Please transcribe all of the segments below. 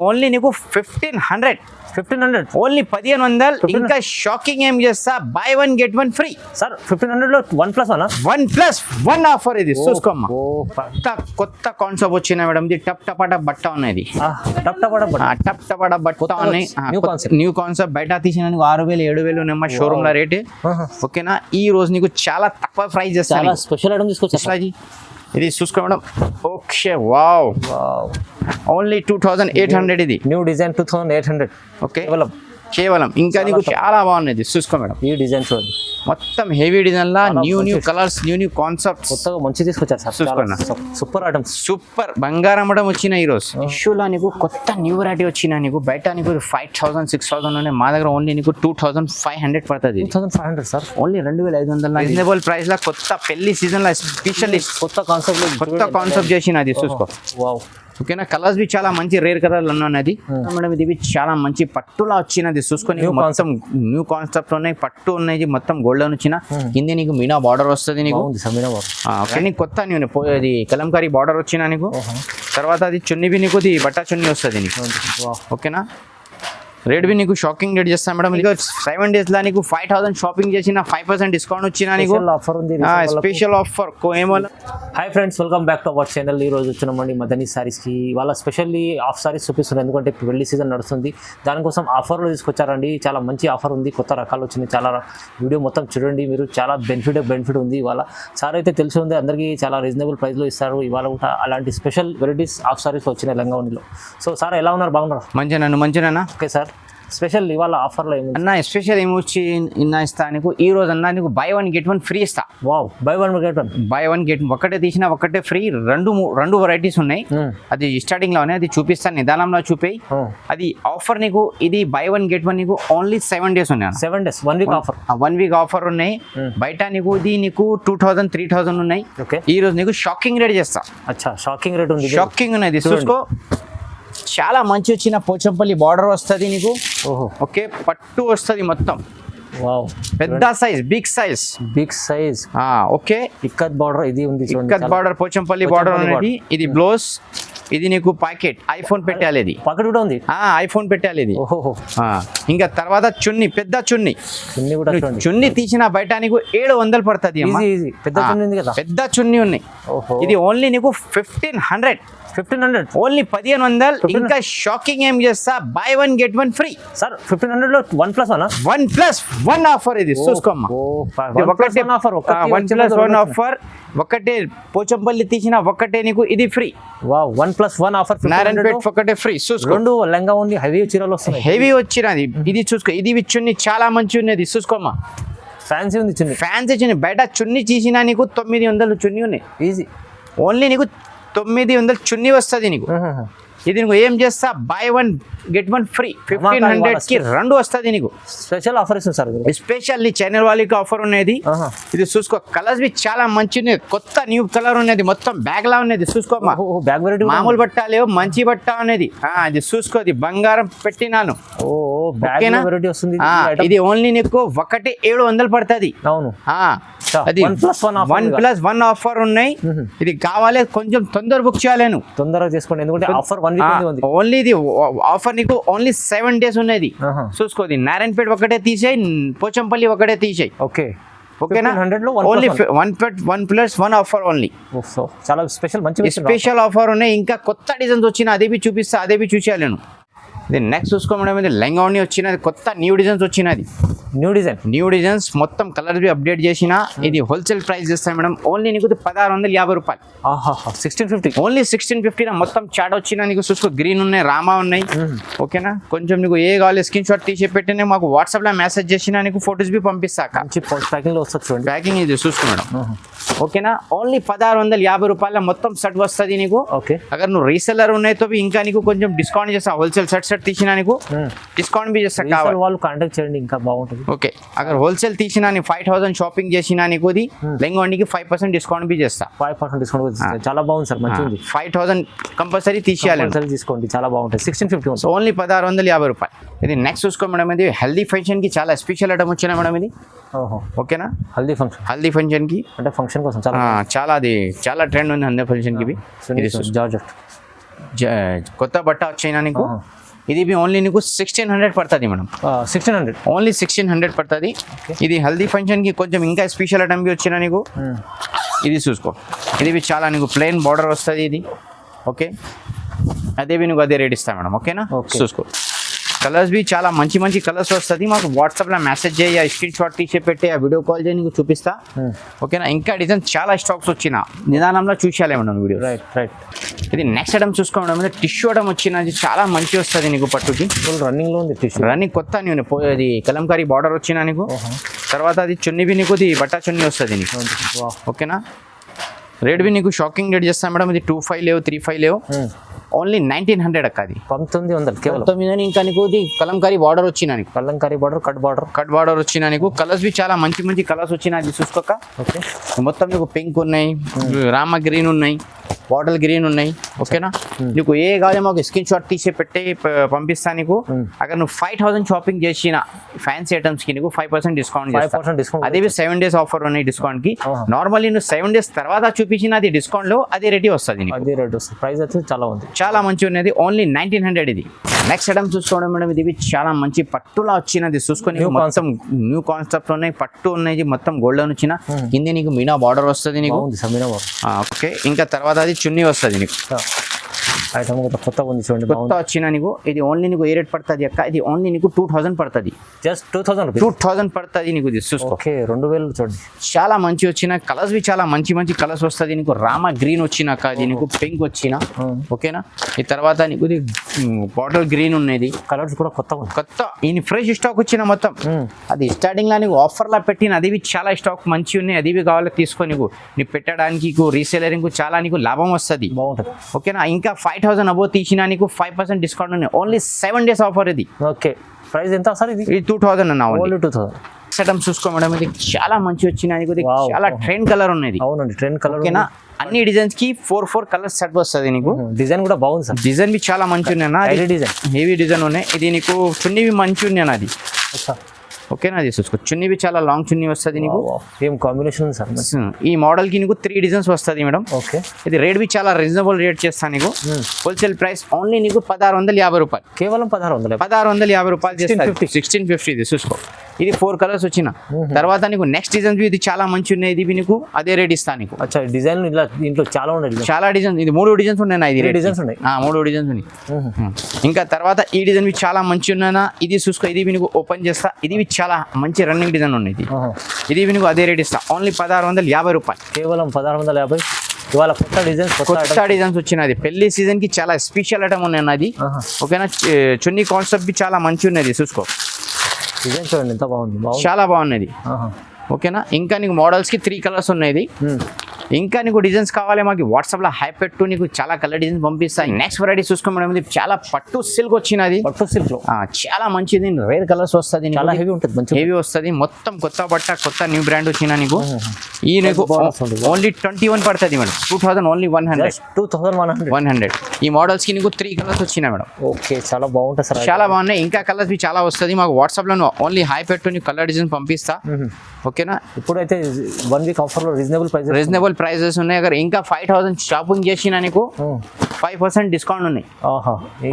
Only నీకు fifteen hundred fifteen hundred only పదిహేను వందలు. ఇంకా షాకింగ్ ఏం చేస్తా? Buy one get one free sir fifteen హండ్రెడ్లో వన్ ప్లస్ అనా? వన్ ప్లస్ వన్ ఆఫర్ ఇది. చూసుకోమ్మా. కొత్త కొత్త కాన్సెప్ట్ వచ్చిన మేడం? ఇది టప్ టపాట బట్ట ఉన్నది. టప్ టప్ ఆ, టప్ టపాట బట్ట ఉన్నాయి. న్యూ కాన్సెప్ట్ బయట తీసిన ఏడు వేలు ఏడు వేలు ఉన్నాయమ్మా షోరూమ్లో రేట్. ఓకేనా? ఈ రోజు నీకు చాలా తక్కువ ప్రైస్ చేస్తాను స్పెషల్ ఐటమ్ తీసుకొచ్చారు ఇట్లాజీ ఇది చూసుకో madam okay wow. Only two thousand eight hundred ఇది. New design two thousand eight hundred okay కేవలం కేవలం ఇంకా నీకు చాలా బాగున్నది చూసుకో మేడం. ఈ డిజైన్ చూడండి మొత్తం హెవీ డిజైన్ లా new new colours new new concepts. కొత్తగా మంచి తీసుకొచ్చారు సార్. చూసుకోండి. Super items. సూపర్. బంగారం అమ్మడం వచ్చిన ఈ రోజు ఇష్యూలో నీకు కొత్త న్యూ వెరైటీ వచ్చిన నీకు బయట నీకు ఫైవ్ థౌసండ్ సిక్స్ థౌసండ్ ఉన్నాయి మా దగ్గర ఓన్లీ నీకు టూ థౌసండ్ ఫైవ్ హండ్రెడ్ పడుతుంది. Two thousand five hundred sir. Only రెండు వేల ఐదు వందల రీజనబుల్ ప్రైస్ లా కొత్త పెళ్ళి సీజన్ లా స్పెషల్ కొత్త కాన్సెప్ట్ కొత్త కాన్సెప్ట్ చేసిన అది చూసుకో. వావ్ ఓకేనా? కలర్స్ బి చాలా మంచి రేర్ కలర్లు ఉన్నది మేడం ఇది చాలా మంచి పట్టులా వచ్చినది. చూసుకొని మొత్తం న్యూ కాన్సెప్ట్ ఉన్నాయి. పట్టు ఉన్నాయి మొత్తం గోల్డెన్ వచ్చిన. కింద నీకు మీనా బార్డర్ వస్తుంది నీకు. నీకు కొత్త న్యూ ఇది కలంకారీ బార్డర్ వచ్చిన నీకు. తర్వాత అది చున్నీ బి నీకు బట్టా చున్నీ వస్తుంది నీకు. ఓకేనా? రేట్ బి నీకు షాకింగ్ రేట్ చేస్తాను మేడం. ఇక సెవెన్ డేస్ లా నీకు ఫైవ్ థౌసండ్ షాపింగ్ చేసిన ఫైవ్ పర్సెంట్ డిస్కౌంట్ వచ్చిన నీకు? ఆఫర్ ఉంది స్పెషల్ ఆఫర్ ఏమో hi friends welcome back to our channel ఈ రోజు వచ్చినామండి మదనీ సారీస్కి వాళ్ళ స్పెషల్లీ ఆఫ్ సారీస్ చూపిస్తున్నారు. ఎందుకంటే పెళ్ళి సీజన్ నడుస్తుంది. దానికోసం ఆఫర్లు తీసుకొచ్చారండి. చాలా మంచి ఆఫర్ ఉంది. కొత్త రకాలు వచ్చినాయి. చాలా వీడియో మొత్తం చూడండి మీరు. చాలా బెనిఫిట్ బెనిఫిట్ ఉంది ఇవాళ. సార్ అయితే తెలిసి ఉంది. అందరికీ చాలా రీజనబుల్ ప్రైస్లో ఇస్తారు. ఇవాళ కూడా అలాంటి స్పెషల్ వెరైటీస్ ఆఫ్ సారీస్ వచ్చినాయి లంగావనిలో సో సార్ ఎలా ఉన్నారు? బాగున్నారు? మంచిగా నన్ను మంచిగా ఓకే సార్ స్పెషల్ ఇవాళ ఆఫర్లో ఏముంది? అన్న స్పెషల్ ఏమొచ్చి ఇన్నా ఇస్తా నీకు? ఈ రోజు అన్న నీకు buy one get one free ఇస్తా. Wow buy one get one buy one get ఒకటే తీసిన ఒకటే ఫ్రీ రెండు రెండు వెరైటీస్ ఉన్నాయి. అది స్టార్టింగ్లోనే అది చూపిస్తాను నిదానంలో చూపి అది ఆఫర్ నీకు ఇది బై వన్ గెట్ వన్ నీకు ఓన్లీ సెవెన్ డేస్ ఉన్నాయి seven days one week offer one week offer ఉన్నాయి. బయట నీకు ఇది నీకు టూ థౌసండ్ త్రీ థౌసండ్ ఉన్నాయి. ఓకే ఈ రోజు నీకు షాకింగ్ రేట్ చేస్తా. అచ్చా షాకింగ్ రేట్ ఉంది. షాకింగ్ ఉన్నది చూసుకో. చాలా మంచి వచ్చిన పోచంపల్లి బార్డర్ వస్తుంది నీకు. ఓహో. ఓకే పట్టు వస్తుంది మొత్తం. వావ్. పెద్ద size big size big size okay. Ikat border ఇది ఉంది ఇక్కత్ బార్డర్ పోచంపల్లి బార్డర్ అనేది ఇది బ్లౌజ్ ఇది నీకు ప్యాకెట్ ఐఫోన్ పెట్టాలి ఇది పాకెట్ కూడా ఉంది. ఐఫోన్ పెట్టాలి ఇది ఇంకా తర్వాత చున్ని పెద్ద చున్ని. చున్నీ కూడా చున్ని తీసిన బయట నీకు ఏడు వందలు పడుతుంది పెద్ద చున్నీ ఉంది కదా. పెద్ద చున్ని ఉన్నాయి ఓహో. ఇది ఓన్లీ నీకు fifteen hundred fifteen hundred only పదిహేను వందలు. ఇంకా షాకింగ్ ఏం చేస్తా? Buy one get one free sir fifteen హండ్రెడ్లో వన్ ప్లస్ అనా వన్ ప్లస్ వన్ ఆఫర్ ఇది. చూసుకోమ్మా. ఒకటే offer one plus one offer ఒకటే పోచంపల్లి తీసిన ఒకటే నీకు ఇది ఫ్రీ వా one plus one offer Narayanpet ఒకటే ఫ్రీ చూసుకో. రెండు లెంగా ఉంది హెవీ చీరలు వస్తున్నాయి. హెవీ వచ్చినది. ఇది చూసుకో ఇది చున్ని చాలా మంచి ఉన్నది చూసుకోమ్మా. ఫ్యాన్సీ ఉంది చున్నీ. ఫ్యాన్స్ చున్ని బయట చున్ని తీసినా నీకు తొమ్మిది వందలు చున్ని ఉన్నాయి. ఈజీ ఓన్లీ నీకు తొమ్మిది వందలు చున్ని వస్తుంది నీకు. ఇది నువ్వు ఏం చేస్తా? Buy one get one free fifteen హండ్రెడ్కి రెండు వస్తుంది నీకు. స్పెషల్ ఆఫర్ ఇస్తుంది సార్. స్పెషల్ నీ ఛానల్ వాళ్ళకి ఆఫర్ ఉన్నది. ఇది చూసుకో కలర్స్ బి చాలా మంచి కొత్త న్యూ కలర్ ఉన్నది. మొత్తం బ్యాగ్ లా ఉన్నది. చూసుకోమ్మా. ఓ బ్యాగ్ వెరైటీ మామూలు బట్ట లేవు మంచి బట్ట ఆ, ఇది చూసుకో ఇది బంగారం పెట్టినాను. ఇది ఓన్లీ నీకు ఒకటి ఏడు వందలు పడుతుంది. అవును. అది వన్ ప్లస్ వన్ ఆఫర్ ఉన్నాయి. ఇది కావాలి కొంచెం తొందర బుక్ చేయాలి తొందరగా చేసుకోండి. ఎందుకంటే ఆఫర్ ఓన్లీ ఇది ఆఫర్ నీకు ఓన్లీ సెవెన్ డేస్ ఉన్నది. చూసుకోది నారాయణపేట ఒకటే తీసేయి పోచంపల్లి ఒకటే తీసేయి. ఓకే. ఓకేనా? హండ్రెడ్లో only one one plus one plus one offer only చాలా స్పెషల్ మంచి. స్పెషల్ ఆఫర్ ఉన్నాయి ఇంకా కొత్త డిజైన్స్ వచ్చిన అదే బి చూపిస్తా అదే బి చూసేయాలి నేను. ఇది నెక్స్ట్ చూసుకో మేడం ఇది లెంగావని వచ్చినది కొత్త న్యూ డిజైన్స్ వచ్చినది. న్యూ డిజైన్ న్యూ డిజైన్స్ మొత్తం కలర్ బి అప్డేట్ చేసిన ఇది హోల్సేల్ ప్రైస్ చేస్తాను మేడం. ఓన్లీ నీకు పదహారు వందల యాభై రూపాయలు. ఆహా sixteen fifty only sixteen fifty మొత్తం చాట్ వచ్చిన నీకు చూసుకో గ్రీన్ ఉన్నాయి రామా ఉన్నాయి. ఓకేనా కొంచెం నీకు ఏ కావాలి స్క్రీన్ షాట్ తీసి పెట్టిన మాకు వాట్సాప్లో మెసేజ్ చేసిన నీకు ఫొటోస్ బి పంపిస్తాక. మంచి ప్యాకింగ్లో వస్తుంది చూడండి. ప్యాకింగ్ ఇది చూసుకో మేడం. ఓకేనా ఓన్లీ పదహారు వందల యాభై రూపాయల మొత్తం సెట్ వస్తుంది నీకు. ఓకే అగర్ నువ్వు రీసెల్లర్ ఉన్నాయి తో ఇంకా నీకు కొంచెం డిస్కౌంట్ చేస్తా హోల్సేల్ సెట్ సెట్ తీసినా నీకు. డిస్కౌంట్ బి చేస్తా కావాలి. వాళ్ళు కాంటాక్ట్ చేయండి ఇంకా బాగుంటుంది. ఓకే. అగర్ హోల్సేల్ తీసినా నీ ఫైవ్ థౌసండ్ షాపింగ్ చేసినా నీకు ఇది లెంగోండికి ఫైవ్ పర్సెంట్ డిస్కౌంట్ బి చేస్తా. ఫైవ్ పర్సెంట్ డిస్కౌంట్ చాలా బాగుంది సార్ మంచిగా ఉంది. ఫైవ్ థౌసండ్ కంపల్సరీ తీసేయాలి తీసుకోండి చాలా బాగుంటుంది. సిక్స్టీన్ ఫిఫ్టీ ఓన్లీ పదహారు వందల యాభై రూపాయలు. ఇది నెక్స్ట్ చూసుకో మేడం ఇది హెల్దీ ఫంక్షన్కి చాలా స్పెషల్ ఐటమ్ వచ్చిన మేడం ఇది. ఓహో. ఓకేనా హల్దీ ఫంక్షన్ హల్దీ ఫంక్షన్కి అంటే ఫంక్షన్ కోసం చాలా చాలా అది చాలా ట్రెండ్ ఉంది హల్దీ ఫంక్షన్కి. జార్జెట్ కొత్త బట్ట వచ్చినా నీకు? ఇది ఓన్లీ నీకు సిక్స్టీన్ హండ్రెడ్ పడుతుంది madam sixteen hundred only sixteen hundred పడుతుంది. ఇది హల్దీ ఫంక్షన్కి కొంచెం ఇంకా స్పెషల్ ఐటమ్ బి వచ్చినా నీకు? ఇది చూసుకో. ఇది చాలా నీకు ప్లెయిన్ బార్డర్ వస్తుంది ఇది. ఓకే అదే నువ్వు అదే రేట్ ఇస్తా మేడం ఓకేనా. చూసుకో. కలర్స్ బి చాలా మంచి మంచి కలర్స్ వస్తుంది. మాకు వాట్సాప్లో మెసేజ్ చేయి ఆ స్క్రీన్ షాట్ తీసి పెట్టి ఆ వీడియో కాల్ చేయి నీకు చూపిస్తా. ఓకేనా? ఇంకా డిజైన్ చాలా స్టాక్స్ వచ్చిన. నిదానంలో చూసేయాలి మేడం వీడియో రైట్ రైట్ ఇది నెక్స్ట్ ఐటమ్ చూసుకోవడం మీద టిష్యూ ఐటమ్ వచ్చినది చాలా మంచి వస్తుంది నీకు పట్టుకి ఫుల్ రన్నింగ్లో ఉంది టిష్యూ రన్నింగ్ కొత్త నేను పో- అది కలంకారీ బార్డర్ వచ్చినా నీకు. తర్వాత అది చున్నీ బి నీకు ఇది బట్టా చున్నీ వస్తుంది నీకు. ఓకేనా? రేట్ బి నీకు షాకింగ్ రేట్ చేస్తాను మేడం. ఇది టూ ఫైవ్ లేవు త్రీ ఫైవ్ లేవు. ఓన్లీ నైన్టీన్ హండ్రెడ్ అక్క అది. పంతొమ్మిది వందలు కేవలం. తొమ్మిది ఇంకా నీకు ఇది కలంకారీ బార్డర్ వచ్చినా నీకు? Kalamkari border cut border. Cut border వచ్చినా నీకు? కలర్స్ బి చాలా మంచి మంచి కలర్స్ వచ్చినా అది చూసుకోక. ఓకే. మొత్తం నీకు పింక్ ఉన్నాయి రామ గ్రీన్ ఉన్నాయి బాటిల్ గ్రీన్ ఉన్నాయి ఓకేనా? నీకు ఏ కావాలి మాకు స్క్రీన్ షాట్ తీసి పెట్టి పంపిస్తా నీకు. అక్కడ నువ్వు ఫైవ్ థౌసండ్ షాపింగ్ చేసిన ఫ్యాన్సీ ఐటమ్స్కి నీకు five percent discount five percent discount అదే సెవెన్ డేస్ ఆఫర్ ఉన్నాయి డిస్కౌంట్కి. నార్మల్లీ నువ్వు సెవెన్ డేస్ తర్వాత చూపించిన అది డిస్కౌంట్లో అదే రెడీ వస్తుంది అదే రేట్ వస్తుంది. ప్రైస్ అయితే చాలా ఉంది. చాలా మంచి ఉన్నది. ఓన్లీ నైన్టీన్ హండ్రెడ్ ఇది. నెక్స్ట్ ఐటమ్ చూసుకోవడం మేడం. ఇది చాలా మంచి పట్టులా వచ్చినది. చూసుకొని మొత్తం న్యూ కాన్సెప్ట్ ఉన్నాయి. పట్టు ఉన్నాయి మొత్తం గోల్డ్ వచ్చిన. కింద నీకు మీనా బార్డర్ వస్తుంది నీకు. ఓకే ఇంకా తర్వాత అది చున్నీ వస్తుంది నీకు. ఐటమ్ కూడా కొత్తగా ఉంది చూడండి కొత్త వచ్చిన నీకు ఇది ఓన్లీ నీకు ఏ రేట్ పడుతుంది అక్క ఇది ఓన్లీ నీకు టూ థౌసండ్ పడుతుంది just two thousand two thousand పడుతుంది నీకు ఇది ఓకే రెండు వేలు చూడండి. చాలా మంచి వచ్చిన కలర్స్ చాలా మంచి మంచి కలర్స్ వస్తుంది నీకు రామ గ్రీన్ వచ్చిన అక్క అది నీకు పింక్ వచ్చిన ఓకేనా ఈ తర్వాత నీకు ఇది బాటిల్ గ్రీన్ ఉన్నది కలర్స్ కూడా కొత్తగా ఉంది కొత్త ఈ ఫ్రెష్ స్టాక్ వచ్చిన మొత్తం. అది స్టార్టింగ్లో నీకు ఆఫర్ లా పెట్టిన అది చాలా స్టాక్ మంచి ఉన్నాయి అది కావాలి తీసుకో నీకు నీ పెట్టడానికి నీకు రీసేలరింగ్ చాలా నీకు లాభం వస్తుంది బాగుంటుంది ఓకేనా ఇంకా ఫైవ్ థౌసండ్ అబో తీసినా నీకు ఫైవ్ పర్సెంట్ డిస్కౌంట్ ఉన్నాయి. ఓన్లీ సెవెన్ డేస్ ఆఫర్ ఇది. ఓకే ప్రైస్ ఎంత సార్ ఇది? ఇది టూ థౌసండ్ అన్న ఓన్లీ టూ థౌసండ్ సెటమ్ చూసుకో మేడం ఇది చాలా మంచి వచ్చిన నీకు ఇది. చాలా ట్రెండ్ కలర్ ఉన్నది. అవునండి ట్రెండ్ కలర్ ఓకేనా అన్ని డిజైన్స్కి ఫోర్ ఫోర్ కలర్స్ సెట్ వస్తుంది నీకు. డిజైన్ కూడా బాగుంది సార్. డిజైన్ బి చాలా మంచి ఉన్నాయి డిజైన్ హెవీ డిజైన్ ఉన్నాయి. ఇది నీకు చున్నీవి మంచి ఉన్నాయి అది. ఓకేనా అది చూసుకో చున్నీవి చాలా లాంగ్ చున్నీ వస్తుంది నీకు? ఏం కాంబినేషన్ సార్. ఈ మోడల్కి నీకు త్రీ డిజైన్స్ వస్తుంది మేడం. ఓకే. ఇది రేట్ బి చాలా రీజనబుల్ రేట్ చేస్తాను నీకు. హోల్సేల్ ప్రైస్ ఓన్లీ నీకు పదహారు వందల యాభై రూపాయలు. కేవలం పదహారు వందల. పదహారు వందల యాభై రూపాయలు 1650. సిక్స్టీన్ ఫిఫ్టీ ఇది చూసుకో. ఇది ఫోర్ కలర్స్ వచ్చిన. తర్వాత నీకు నెక్స్ట్ డిజైన్స్ ఇది చాలా మంచి ఉన్నాయి ఇది నీకు అదే రేట్ ఇస్తాను నీకు. అచ్చా డిజైన్ ఇలా దీంట్లో చాలా ఉన్నాయి. చాలా డిజైన్స్ ఇది మూడు డిజైన్స్ ఉన్నాయి నా ఇది designs ఉన్నాయి. మూడు డిజైన్స్ ఉన్నాయి. ఇంకా తర్వాత ఈ డిజైన్ చాలా మంచి ఉన్నానా ఇది చూసుకో ఇది నీకు ఓపెన్ చేస్తా. ఇది చాలా మంచి రన్నింగ్ డిజైన్ ఉన్నాయి ఇది. నీకు అదే రేట్ ఇస్తా. ఓన్లీ పదహారు వందల యాభై రూపాయలు. కేవలం పదహారు వందల యాభై. ఇవాళ కొత్త డిజైన్స్ కొత్త. డిజైన్స్ వచ్చినది పెళ్ళి సీజన్కి చాలా స్పెషల్ ఐటమ్ ఉన్నాయి నాది ఆహా. ఓకేనా? చున్నీ కాన్సెప్ట్ బి చాలా మంచి ఉన్నది చూసుకో. డిజైన్ చూడండి ఎంత బాగుంది. చాలా బాగున్నది. ఓకేనా? ఇంకా నీకు మోడల్స్కి త్రీ కలర్స్ ఉన్నాయి. ఇంకా నీకు డిజైన్స్ కావాలి మాకు వాట్సాప్లో హై పెట్టు నీకు చాలా కలర్ డిజైన్స్ పంపిస్తాయి నెక్స్ట్ వెరైటీ చూసుకోమడం ఇది చాలా పట్టు సిల్క్ వచ్చినది పట్టు సిల్క్ చాలా మంచిది. రేర్ కలర్స్ వస్తుంది చాలా హెవీ ఉంటుంది మంచి హెవీ వస్తుంది. మొత్తం కొత్త బట్ట కొత్త న్యూ బ్రాండ్ వచ్చిన నీకు? ఈ నీకు. ఓన్లీ ట్వంటీ వన్ పడుతుంది madam. Two thousand only one hundred two thousand one hundred one hundred ఈ మోడల్స్కి నీకు త్రీ కలర్స్ వచ్చినాయి మేడం. ఓకే చాలా బాగుంటుంది సార్. చాలా బాగున్నాయి. ఇంకా కలర్స్ చాలా వస్తుంది. మాకు వాట్సాప్లో ఓన్లీ హై పెట్టు నీకు కలర్ డిజైన్ పంపిస్తా. ఓకేనా ఇప్పుడైతే వన్ వీక్ ఆఫర్లో రీజనబుల్ ప్రైస్ రీజనబుల్ ప్రైజెస్ ఉన్నాయి. అगर ఇంకా ఫైవ్ థౌసండ్ షాపింగ్ చేసిన నీకు ఫైవ్ పర్సెంట్ డిస్కౌంట్ ఉన్నాయి.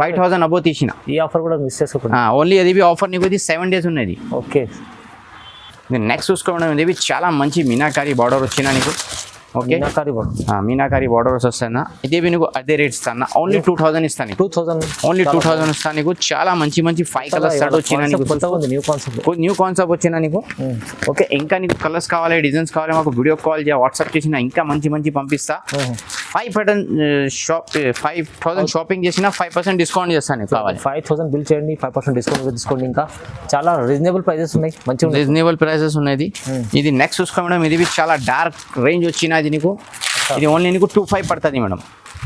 ఫైవ్ థౌసండ్ అబో తీసిన. ఈ ఆఫర్ కూడా మిస్ చేసుకోకండి. ఓన్లీ అది ఆఫర్ నీకు ఇది సెవెన్ డేస్ ఉన్నది. ఓకే. నేను నెక్స్ట్ చూసుకోవడం ఇది చాలా మంచి మీనాకారి బార్డర్ వచ్చిన నీకు? ఓకే మీనాకారి మీనాకారి బార్డర్స్ వస్తానా? ఇదే నీకు అదే రేట్ ఇస్తాను? ఓన్లీ టూ థౌసండ్ ఇస్తాను. Two thousand only two thousand ఇస్తాను నీకు. చాలా మంచి మంచి ఫైవ్ కలర్స్ స్టార్ట్ వచ్చిన న్యూ కాన్సెప్ట్ న్యూ కాన్సెప్ట్ వచ్చిన నీకు? ఓకే ఇంకా నీకు కలర్స్ కావాలి డిజైన్స్ కావాలి మాకు వీడియో కాల్ చేయ వాట్సాప్ చేసిన ఇంకా మంచి మంచి పంపిస్తా. Five percent shop five thousand shopping చేసిన ఫైవ్ పర్సెంట్ డిస్కౌంట్ చేస్తాను కావాలి. ఫైవ్ థౌసండ్ బిల్ చేయండి ఫైవ్ పర్సెంట్ డిస్కౌంట్ తీసుకోండి ఇంకా. చాలా రీజనబుల్ ప్రైజెస్ ఉన్నాయి ఉన్నాయి. రీజనబుల్ ప్రైసెస్ ఉన్నది ఇది. నెక్స్ట్ చూసుకో మేడం ఇది చాలా డార్క్ రేంజ్ వచ్చినది నీకు. ఇది ఓన్లీ నీకు టూ ఫైవ్ పడుతుంది మేడం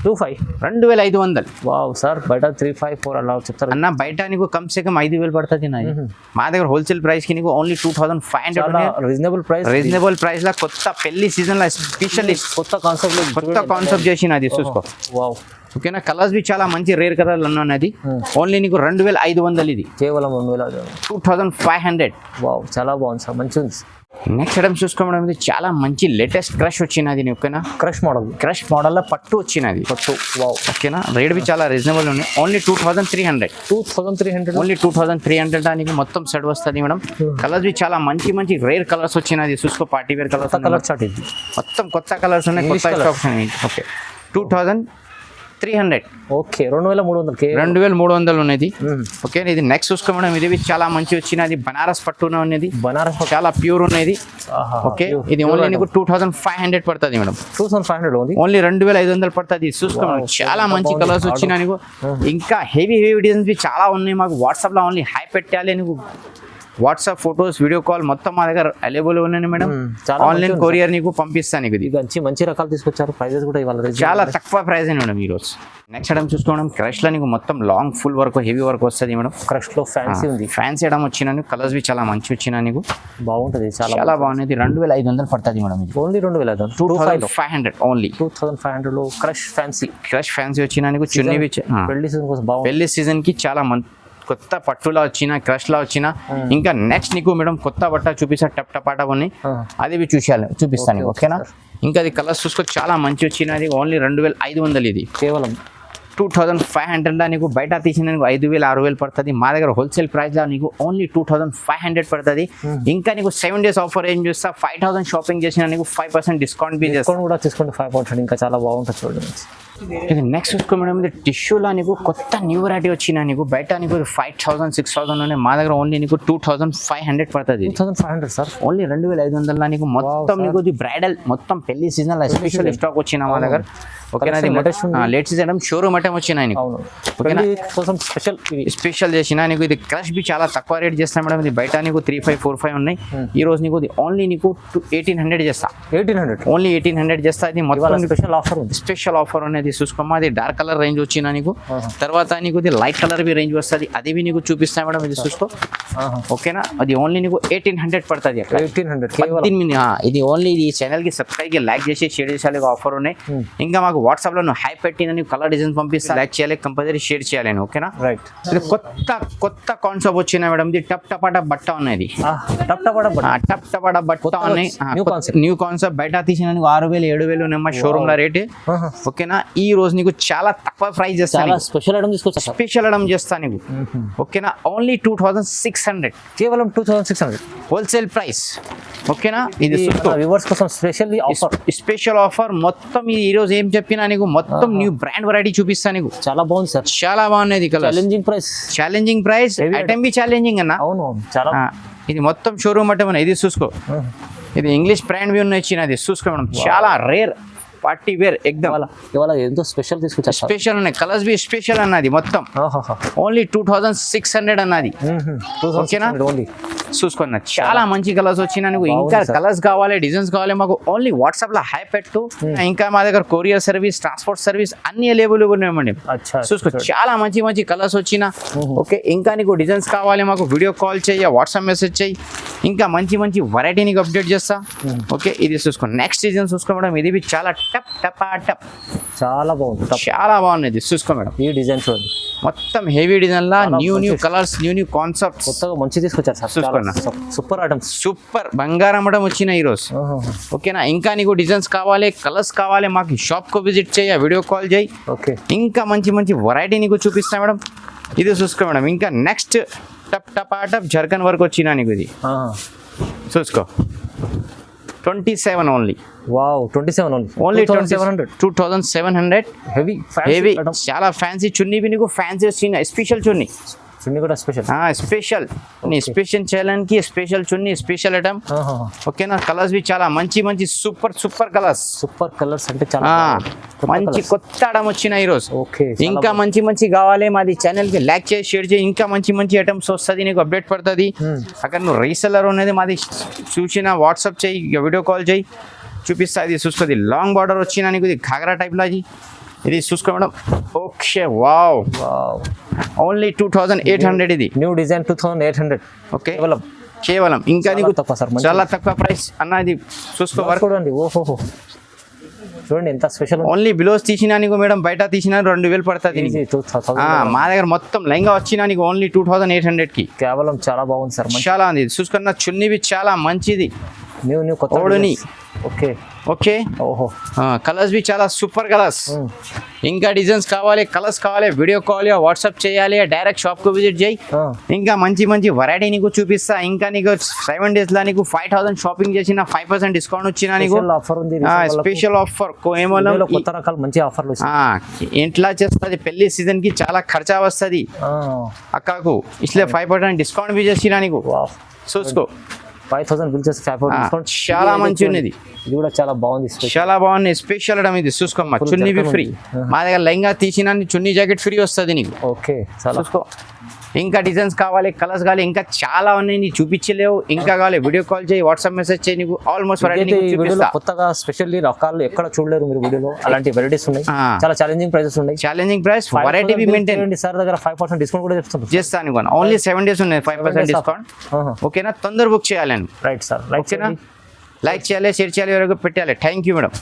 టూ ఫైవ్ రెండు వేల ఐదు వందలు. వావ్ సార్ బయట త్రీ ఫైవ్ ఫోర్ అలా చెప్తారు. అన్న బయట నీకు కమ్ సే కమ్ ఐదు వేలు పడుతుంది నాది మా దగ్గర హోల్సేల్ ప్రైస్కి నీకు only two thousand five hundred reasonable price reasonable price లా కొత్త పెళ్ళి సీజన్లో స్పెషల్ కొత్త కాన్సెప్ట్ కొత్త కాన్సెప్ట్ చేసిన అది చూసుకో. వావ్ ఓకేనా? కలర్స్ బి చాలా మంచి రేర్ కలర్ ఉన్నది ఓన్లీ నీకు రెండు వేల ఐదు వందలు ఇది. కేవలం రెండు వేల two thousand five hundred wow చాలా బాగుంది సార్ మంచిగా ఉంది నెక్స్ట్ ఐటమ్ చూసుకోవడం ఇది చాలా మంచి లేటెస్ట్ క్రష్ వచ్చినది ఓకేనా? క్రష్ మోడల్ క్రష్ మోడల్లో పట్టు వచ్చినది. పట్టు వావ్ ఓకేనా? రేట్ బి చాలా రీజనబుల్ ఉన్నాయి. Only two thousand three hundred two thousand three hundred only two thousand three hundred దానికి మొత్తం సెట్ వస్తుంది మేడం. కలర్స్ బి చాలా మంచి మంచి రేర్ కలర్స్ వచ్చినది. చూసుకో party wear colours colour chart ఇది మొత్తం కొత్త కలర్స్ ఉన్నాయి కొత్త okay. Two thousand three hundred. Okay రెండు వేల మూడు వందలు కే రెండు వేల మూడు వందలు ఉన్నది. ఓకే ఇది నెక్స్ట్ చూసుకో మేడం ఇది చాలా మంచి వచ్చినది బనారస్ పట్టున ఉన్నది. బనారస్ చాలా ప్యూర్ ఉన్నది. ఓకే ఇది ఓన్లీ నీకు టూ థౌసండ్ ఫైవ్ హండ్రెడ్ పడుతుంది madam. Two thousand five hundred only only రెండు వేల ఐదు వందలు పడుతుంది. చూసుకో మేడం చాలా మంచి. కలర్స్ వచ్చినా నీకు. ఇంకా హెవీ హెవీ డిజైన్స్ చాలా ఉన్నాయి. మాకు వాట్సాప్లో ఓన్లీ హై పెట్టాలి నీకు. వాట్సాప్ ఫొటోస్ వీడియో కాల్ మొత్తం మా దగ్గర అవైలబుల్ ఉన్నాయి మేడం. చాలా ఆన్లైన్ కొరియర్ నీకు పంపిస్తాను నీకు మంచి మంచి రకాలు తీసుకొచ్చారు. ప్రైజెస్ కూడా ఇవాళ. చాలా తక్కువ ప్రైస్ మేడం ఈరోజు. నెక్స్ట్ ఐటమ్ చూసుకోవడం క్రష్లో నీకు మొత్తం long full work heavy work వస్తుంది మేడం. క్రష్లో ఫ్యాన్సీ ఉంది. ఫ్యాన్సీ ఐటమ్ వచ్చిన కలర్స్ బి చాలా మంచి వచ్చిన నీకు. బాగుంటది చాలా చాలా బాగున్నది. రెండు వేల ఐదు వందలు పడుతుంది మేడం ఇది. ఓన్లీ రెండు వేల two two five thousand five hundred only two thousand five హండ్రెడ్లో క్రష్ ఫ్యాన్సీ క్రష్ ఫ్యాన్సీ వచ్చిన నీకు చున్నీ. పెళ్ళి సీజన్ కోసం బాగుంది. పెళ్ళి సీజన్కి చాలా మం కొత్త పట్టులా వచ్చిన క్రష్ లా వచ్చిన ఇంకా నెక్స్ట్ నీకు మేడం కొత్త బట్ట చూపిస్తా టప్ టపాట ఉన్నాయి Ah. అది చూసాను చూపిస్తాను నీకు, ఓకేనా? ఇంకా అది కలర్స్ చూసుకో చాలా మంచి వచ్చినది ఓన్లీ రెండు వేల ఐదు వందలు ఇది. కేవలం? టూ థౌసండ్ ఫైవ్ హండ్రెడ్లో నీకు బయట తీసిన నీకు ఐదు వేలు ఆరు వేలు పడుతుంది. మా దగ్గర హోల్సేల్ ప్రైస్లో నీకు only two thousand five hundred పడుతుంది. ఇంకా నీకు సెవెన్ డేస్ ఆఫర్ ఏం చేస్తా ఫైవ్ థౌసండ్ షాపింగ్ చేసిన నీకు ఫైవ్ పర్సెంట్ డిస్కౌంట్ బి చేస్తా. డిస్కౌంట్ కూడా తీసుకోండి ఫైవ్ పర్సెంట్ ఇంకా చాలా బాగుంటుంది చూడండి. నెక్స్ట్ చూసుకో మేడం ఇది టిష్యూలో నీకు కొత్త న్యూ వెరైటీ వచ్చిన నీకు? బయట నీకు ఫైవ్ థౌసండ్ సిక్స్ థౌసండ్ ఉన్నాయి మా దగ్గర ఓన్లీ నీకు టూ థౌసండ్ ఫైవ్ హండ్రెడ్ పడుతుంది. Two thousand five hundred sir only రెండు వేల ఐదు వందల నీకు మొత్తం. నీకు ఇది బ్రైడల్ మొత్తం పెళ్ళి సీజన్ స్పెషల్ స్టాక్ వచ్చిన మా దగ్గర? ఓకేనా. లేట్ సీజన్ షోరూమ్ ఐటమ్ వచ్చినాయి నీకు? ఓకేనా? కోసం స్పెషల్ స్పెషల్ చేసిన నీకు ఇది క్రష్ బి చాలా తక్కువ రేట్ చేస్తాను మేడం ఇది బయట నీకు త్రీ ఫైవ్ ఫోర్ ఫైవ్ ఉన్నాయి. ఈ రోజు నీకు ఓన్లీ నీకు ఎయిటీన్ హండ్రెడ్ చేస్తా. Eighteen hundred only eighteen hundred చేస్తా ఇది మొత్తం స్పెషల్ ఆఫర్ ఉంది. స్పెషల్ ఆఫర్ అనేది చూసుకోమా అది డార్క్ కలర్ రేంజ్ వచ్చిన నీకు? తర్వాత నీకు ఇది లైట్ కలర్ బి రేంజ్ వస్తుంది. అది బి నీకు చూపిస్తా మేడం ఇది చూసుకో. ఓకేనా? అది ఓన్లీ నీకు ఎయిటీన్ హండ్రెడ్ పడుతుంది అక్కడ ఎయిటీన్ హండ్రెడ్ కేవలం. పద్దెనిమిది ఆ, ఇది ఓన్లీ ఈ ఛానల్కి సబ్స్క్రైబ్కి లైక్ చేసి షేర్ చేసేయాలి ఆఫర్ ఉన్నాయి. ఇంకా మాకు వాట్సాప్లో నువ్వు హై పెట్టి నీకు కలర్ డిజైన్ పంపిస్తా లైక్ చేయాలి కంపల్సరీ షేర్ చేయాలి ఓకేనా? రైట్ ఇది కొత్త కొత్త కాన్సెప్ట్ వచ్చిన మేడం. ఇది టప్ టపాట బట్ట ఉన్నది. టప్ టపాట బట్ట. ఉన్నాయి. న్యూ కాన్సెప్ట్ బయట తీసిన ఆరు వేలు ఏడు వేలు ఉన్నాయి మా షోరూమ్లో రేట్ ఓకేనా? ఈ రోజు నీకు చాలా తక్కువ ప్రైస్ చేస్తాను స్పెషల్ ఐటమ్ తీసుకొచ్చా స్పెషల్ అడం చేస్తా నీకు. ఓకేనా only two thousand six hundred కేవలం two thousand six hundred wholesale price ఓకేనా ఇది వ్యూవర్స్ కోసం స్పెషల్లీ ఆఫర్ స్పెషల్ ఆఫర్ మొత్తం ఈ ఈ రోజు ఏం చెప్పినా నీకు? మొత్తం న్యూ బ్రాండ్ వెరైటీ చూపిస్తా నీకు. చాలా బాగుంది సార్. చాలా బాగున్నది challenging price challenging price item B challenging అన్న? అవును చాలా ఇది మొత్తం షోరూమ్ అంటే ఇది చూసుకో. ఇది ఇంగ్లీష్ బ్రాండ్ బి ఉన్నాయి ఇచ్చినది చూసుకో మేడం చాలా రేర్ పార్టీ వేర్ ఎగ్దమ్. ఇవాళ ఎంతో స్పెషల్ తీసుకొచ్చా సార్. స్పెషల్ ఉన్నాయి కలర్స్ బి స్పెషల్ అన్నది మొత్తం. Only two thousand six hundred అన్నది. ఓకేనా? చూసుకున్నా చాలా మంచి కలర్స్ వచ్చినా నీకు. ఇంకా. కలర్స్ కావాలి డిజైన్స్ కావాలి మాకు ఓన్లీ వాట్సాప్లో హై పెట్టు. ఇంకా మా దగ్గర కొరియర్ సర్వీస్ ట్రాన్స్పోర్ట్ సర్వీస్ అన్ని అవైలబుల్ ఉన్నాయండి చూసుకో చాలా మంచి మంచి కలర్స్ వచ్చిన. ఓకే ఇంకా నీకు డిజైన్స్ కావాలి మాకు వీడియో కాల్ చేయ వాట్సాప్ మెసేజ్ చేయి. ఇంకా మంచి మంచి వెరైటీ నీకు అప్డేట్ చేస్తా. ఓకే ఇది చూసుకో. నెక్స్ట్ డిజైన్ చూసుకో మేడం ఇది చాలా టప్ టప్ టప్. చాలా బాగుంది. చాలా బాగున్నది చూసుకో మేడం. ఈ డిజైన్ చూడండి మొత్తం హెవీ డిజైన్ లా new new colours new new concepts కొత్తగా మంచి తీసుకొచ్చారు సార్. సూపర్ ఐటమ్స్ సూపర్ బంగారం అమ్మడం వచ్చిన ఈరోజు. ఓకేనా ఇంకా నీకు డిజైన్స్ కావాలి కలర్స్ కావాలి మాకు షాప్కు విజిట్ చేయ వీడియో కాల్ చేయి. ఓకే ఇంకా మంచి మంచి వెరైటీ నీకు చూపిస్తా మేడం. ఇది చూసుకో మేడం. ఇంకా నెక్స్ట్ టప్ టప్ ఆ టప్ జర్కన్ వరకు వచ్చిన నీకు ఇది. చూసుకో. Twenty seven only wow twenty seven only only twenty seven hundred two thousand seven hundred heavy heavy చాలా ఫ్యాన్సీ చున్నీ నీకు ఫ్యాన్సీ వచ్చిన స్పెషల్ చున్నీ. చున్నీ కూడా స్పెషల్ స్పెషల్ నీ స్పెషల్ చేయడానికి స్పెషల్ చున్నీ స్పెషల్ ఐటమ్ ఓకేనా? కలర్స్ బి చాలా మంచి మంచి super super colours super colours అంటే చాలా మంచి కొత్త ఐటమ్ వచ్చిన ఈరోజు ఓకే ఇంకా మంచి మంచి కావాలి మాది ఛానల్కి లైక్ చేసి షేర్ చేయి. ఇంకా మంచి మంచి ఐటమ్స్ వస్తుంది నీకు అప్డేట్ పడుతుంది. అక్కడ నువ్వు రీసెల్లర్ అనేది మాది. చూసిన వాట్సాప్ చేయి వీడియో కాల్ చేయి. చూపిస్తా ఇది చూస్తుంది. లాంగ్ బార్డర్ వచ్చిన నీకు ఇది ఘాగరా టైప్లో అది ఇది చూసుకో madam. Okay wow only two thousand eight hundred ఇది. New design two thousand eight hundred okay కేవలం. కేవలం. ఇంకా నీకు తక్కువ సార్. చాలా తక్కువ ప్రైస్ అన్న ఇది చూసుకో చూడండి. ఓహో. చూడండి ఎంత స్పెషల్ ఓన్లీ బిలోస్ తీసినా నీకు మేడం బయట తీసినా రెండు వేలు పడుతుంది మా దగ్గర మొత్తం లెంగా వచ్చినా నీకు ఓన్లీ టూ థౌసండ్ ఎయిట్ హండ్రెడ్కి. కేవలం చాలా బాగుంది సార్ చాలా ఉంది. చూసుకున్న చున్నీవి చాలా మంచిది. న్యూ న్యూ కొత్త ఓడుని. ఓకే ఓకే ఓహో కలర్స్ బి చాలా సూపర్ కలర్స్. ఇంకా డిజైన్స్ కావాలి కలర్స్ కావాలి వీడియో కాల్ వాట్సాప్ చేయాలి డైరెక్ట్ షాప్కు విజిట్ చేయి ఇంకా మంచి మంచి వెరైటీ నీకు చూపిస్తా ఇంకా నీకు సెవెన్ డేస్ లా నీకు ఫైవ్ థౌసండ్ షాపింగ్ చేసిన ఫైవ్ పర్సెంట్ డిస్కౌంట్ వచ్చినా నీకు స్పెషల్ ఆఫర్ ఉంది. స్పెషల్ ఆఫర్ ఇందులో కొత్త రకాల మంచి ఆఫర్లు ఇంట్లో చేస్తుంది పెళ్ళి సీజన్కి చాలా ఖర్చా వస్తుంది అక్కకు ఇట్లే ఫైవ్ పర్సెంట్ డిస్కౌంట్ బి చేసినా నీకు చూసుకో ఫైవ్ థౌసండ్ బిల్ చేసి డిస్కౌంట్ చాలా మంచి ఉన్నది. ఇది కూడా చాలా బాగుంది చాలా బాగుంది. స్పెషల్ ఐటమ్ ఇది. చూసుకోమ్మా చున్నీ ఫ్రీ. మా దగ్గర లెంగా తీసిన చున్నీ జాకెట్ ఫ్రీ వస్తుంది నీకు. ఓకే చూసుకో. ఇంకా డిజైన్స్ కావాలి కలర్స్ కావాలి ఇంకా చాలా ఉన్నాయి నీకు చూపించలేవు. ఇంకా కావాలి. వీడియో కాల్ చేయి వాట్సాప్ మెసేజ్ చేయి నీకు. ఆల్మోస్ట్ వీడియోలో కొత్తగా స్పెషల్లీ రకాలు ఎక్కడ చూడలేరు మీరు వీడియోలో. అలాంటి వెరైటీస్ ఉన్నాయి. చాలా ఛాలెంజింగ్ ప్రైజెస్ ఉన్నాయి. Challenging price variety maintain sir దగ్గర ఫైవ్ పర్సెంట్ డిస్కౌంట్ కూడా చేస్తాను ఓన్లీ సెవెన్ డేస్ ఉన్నాయి ఫైవ్ పర్సెంట్. డిస్కౌంట్ ఓకేనా తొందర బుక్ చేయాలని రైట్ సార్ లైక్ ఓకేనా లైక్ చేయాలి షేర్ చేయాలి వరకు పెట్టాలి థ్యాంక్ యూ మేడం